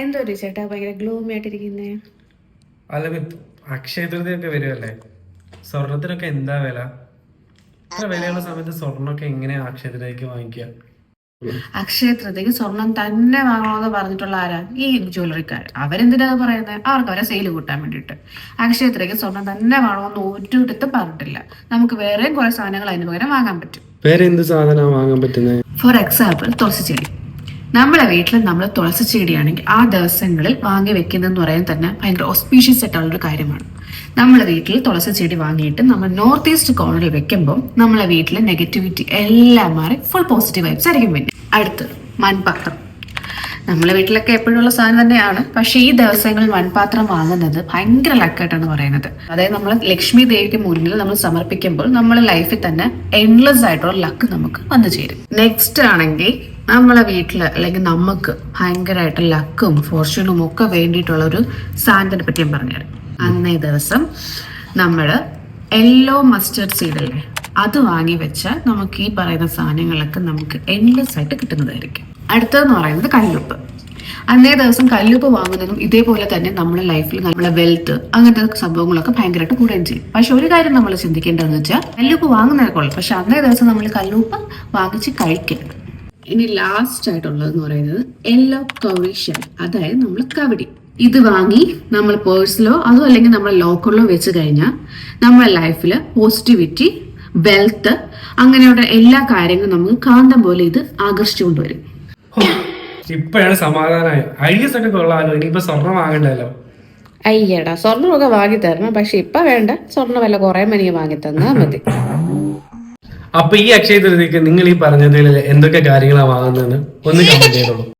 എന്തോ ഒരു ചേട്ടാ ഭയങ്കര ഗ്ലൂമി ആയിട്ടിരിക്കുന്നേ. അല്ല അക്ഷയ തൃതിയൊക്കെ വരുമല്ലേ സ്വർണത്തിനൊക്കെ എന്താ വില? ഇത്ര വിലയുള്ള സമയത്ത് സ്വർണമൊക്കെ എങ്ങനെയാ അക്ഷയ തൃതീയക്ക് വാങ്ങിക്കുക? അക്ഷയ തൃതീയക്ക് സ്വർണം തന്നെ വാങ്ങണമെന്ന് പറഞ്ഞിട്ടുള്ള ആരാ? ഈ ജ്വല്ലറിക്കാർ അവരെന്തിനാ പറയുന്നത് അവർക്ക് അവരെ സെയിൽ കൂട്ടാൻ വേണ്ടിയിട്ട്. അക്ഷയ തൃതീയക്ക് സ്വർണം തന്നെ വാങ്ങണമെന്ന് ഒരിടത്ത് പറഞ്ഞിട്ടില്ല. നമുക്ക് വേറെയും കുറെ സാധനങ്ങൾ അതിന് പകരം വാങ്ങാൻ പറ്റും. വേറെ എന്ത് സാധനമാണ് വാങ്ങാൻ പറ്റുന്നത് ഫോർ എക്സാമ്പിൾ തുളസി ചെടി നമ്മളെ വീട്ടിൽ നമ്മൾ തുളസി ചെടിയാണെങ്കിൽ ആ ദിവസങ്ങളിൽ വാങ്ങി വെക്കുന്നതെന്ന് പറയാൻ തന്നെ ഭയങ്കര ഒസ്പീഷ്യസ് ആയിട്ടുള്ളൊരു കാര്യമാണ്. നമ്മളെ വീട്ടിൽ തുളസി ചെടി വാങ്ങിയിട്ട് നമ്മൾ നോർത്ത് ഈസ്റ്റ് കോർണറിൽ വെക്കുമ്പോൾ നമ്മളെ വീട്ടിലെ നെഗറ്റിവിറ്റി എല്ലാം മാറി ഫുൾ പോസിറ്റീവ് വൈബ്സ് ആയിരിക്കും പിന്നെ. അടുത്ത് മൺപാത്രം. നമ്മളെ വീട്ടിലൊക്കെ എപ്പോഴും ഉള്ള സാധനം തന്നെയാണ്. പക്ഷെ ഈ ദിവസങ്ങളിൽ മൺപാത്രം വാങ്ങുന്നത് ഭയങ്കര ലക്കായിട്ടാണ് പറയുന്നത്. അതായത് നമ്മൾ ലക്ഷ്മി ദേവിക്ക് മുന്നിൽ നമ്മൾ സമർപ്പിക്കുമ്പോൾ നമ്മുടെ ലൈഫിൽ തന്നെ എൻലെസ് ആയിട്ടുള്ള ലക്ക് നമുക്ക് വന്നു ചേരും. നെക്സ്റ്റ് ആണെങ്കിൽ നമ്മളെ വീട്ടിൽ അല്ലെങ്കിൽ നമുക്ക് ഭയങ്കരമായിട്ട് ലക്കും ഫോർച്യൂണും ഒക്കെ വേണ്ടിയിട്ടുള്ള ഒരു സാധനത്തിനെ പറ്റി ഞാൻ പറഞ്ഞുതരാം. അന്നേ ദിവസം നമ്മൾ യെല്ലോ മസ്റ്റർഡ് അല്ലേ അത് വാങ്ങി വെച്ചാൽ നമുക്ക് ഈ പറയുന്ന സാധനങ്ങളൊക്കെ നമുക്ക് എൻലെസ് ആയിട്ട് കിട്ടുന്നതായിരിക്കും. അടുത്തതെന്ന് പറയുന്നത് കല്ലുപ്പ്. അന്നേ ദിവസം കല്ലുപ്പ് വാങ്ങുന്നതും ഇതേപോലെ തന്നെ നമ്മുടെ ലൈഫിൽ നമ്മുടെ വെൽത്ത് അങ്ങനത്തെ സംഭവങ്ങളൊക്കെ ഭയങ്കരമായിട്ട് കൂടുകയും ചെയ്യും. പക്ഷെ ഒരു കാര്യം നമ്മൾ ചിന്തിക്കേണ്ടതെന്ന് വെച്ചാൽ കല്ലുപ്പ് വാങ്ങുന്നതൊക്കെ ഉള്ളു പക്ഷെ അന്നേ ദിവസം നമ്മൾ കല്ലുപ്പ് വാങ്ങിച്ച് കഴിക്കരുത്. ഇനി ലാസ്റ്റ് ആയിട്ടുള്ളതെന്ന് പറയുന്നത് യെല്ലോ ഷെൽ അതായത് നമ്മൾ കവടി. ഇത് വാങ്ങി നമ്മൾ പേഴ്സിലോ അതോ അല്ലെങ്കിൽ നമ്മുടെ ലോക്കറിലോ വെച്ച് കഴിഞ്ഞാൽ നമ്മുടെ ലൈഫിൽ പോസിറ്റിവിറ്റി വെൽത്ത് അങ്ങനെയുള്ള എല്ലാ കാര്യങ്ങളും നമുക്ക് കാന്തം പോലെ ഇത് ആകർഷിച്ചുകൊണ്ടുവരും ഇപ്പോഴാണ് സമാധാനമായി ഐഡിയസ് ഒക്കെ കൊള്ളാലോ. ഇനിയിപ്പോ സ്വർണം വാങ്ങണ്ടല്ലോ. അയ്യടാ സ്വർണമൊക്കെ വാങ്ങി തരണം പക്ഷെ ഇപ്പൊ വേണ്ട. സ്വർണം വില കുറെ മണിയെ വാങ്ങി തന്നാ മതി. അപ്പൊ ഈ അക്ഷയ തൃതിക്ക് നിങ്ങൾ ഈ പറഞ്ഞതിൽ എന്തൊക്കെ കാര്യങ്ങളാണ് വാങ്ങുന്നതെന്ന് ഒന്ന് കമന്റ് ചെയ്തോളൂ.